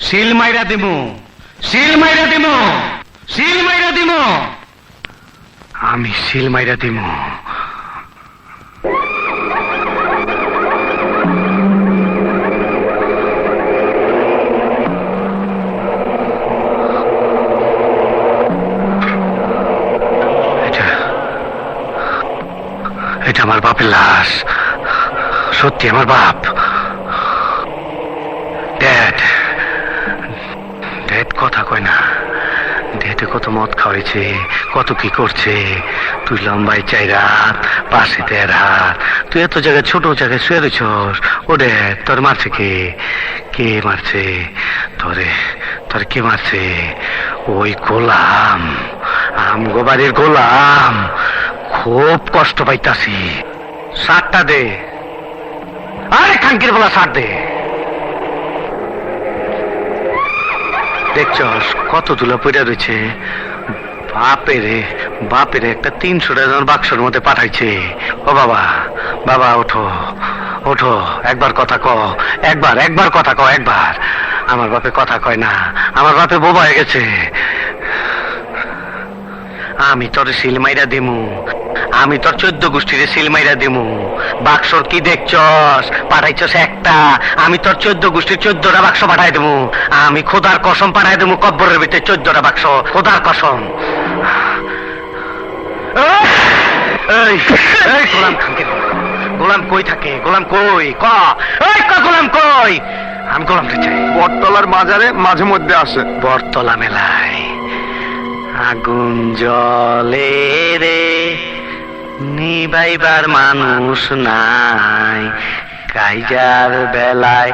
শিল মাইরা দিমু। শিল মাইরা দিমু। শিল মাইরা দিমু। আমি শিল মাইরা দিমু। এটা আমার বাপের লাশ। সত্যি আমার বাপ। কয় না। ড্যাডে কত মদ খাওয়াইছে, কত কি করছে। তুই লম্বাই চাই রাত, পাশে দেড় হাত। তুই এত জায়গায়, ছোট জায়গায় শুয়ে রয়েছস ও তোর মারছে কে? কে মারছে? তোরে, তোর কে মারছে? ওই গোলাম, আমগো বাড়ির গোলাম। খুব কষ্ট পাইতাছি। সারটা দে। আরে খাঙ্কির বলা সার দে। দেখছস কত তুলা পড়ে রয়েছে বাপেরে বাপেরে, একটা তিনশো টাকার বাক্সের মধ্যে পাঠাইছে। ও বাবা বাবা, ওঠো ওঠো, একবার কথা ক একবার একবার কথা ক একবার। আমার বাপে কথা কয় না, আমার বাপে বোবা হয়ে গেছে। আমি তোর সিলমাইরা দিমু আমি তোর চোদ্দ গোষ্ঠীর সিলমাইরা দিমু। বাক্সর কি দেখছস? পাঠাইছস একটা। আমি তোর চোদ্দ গোষ্ঠীর চোদ্দটা বাক্স পাঠাই দেবো আমি খোদার কসম পাঠাই দেবো কব্বরের ভিতরে চোদ্দটা বাক্স। খোদার কসম। গোলাম খানকে গোলাম কই থাকে? গোলাম কই? ক? এই ক গোলাম কই? আমি গোলামটা চাই। বটতলার বাজারে মাঝে মধ্যে আসে। বটতলা মেলায় আগুন জলে রে। নিবাইবার মানুষ নাই। কাইজার বেলায়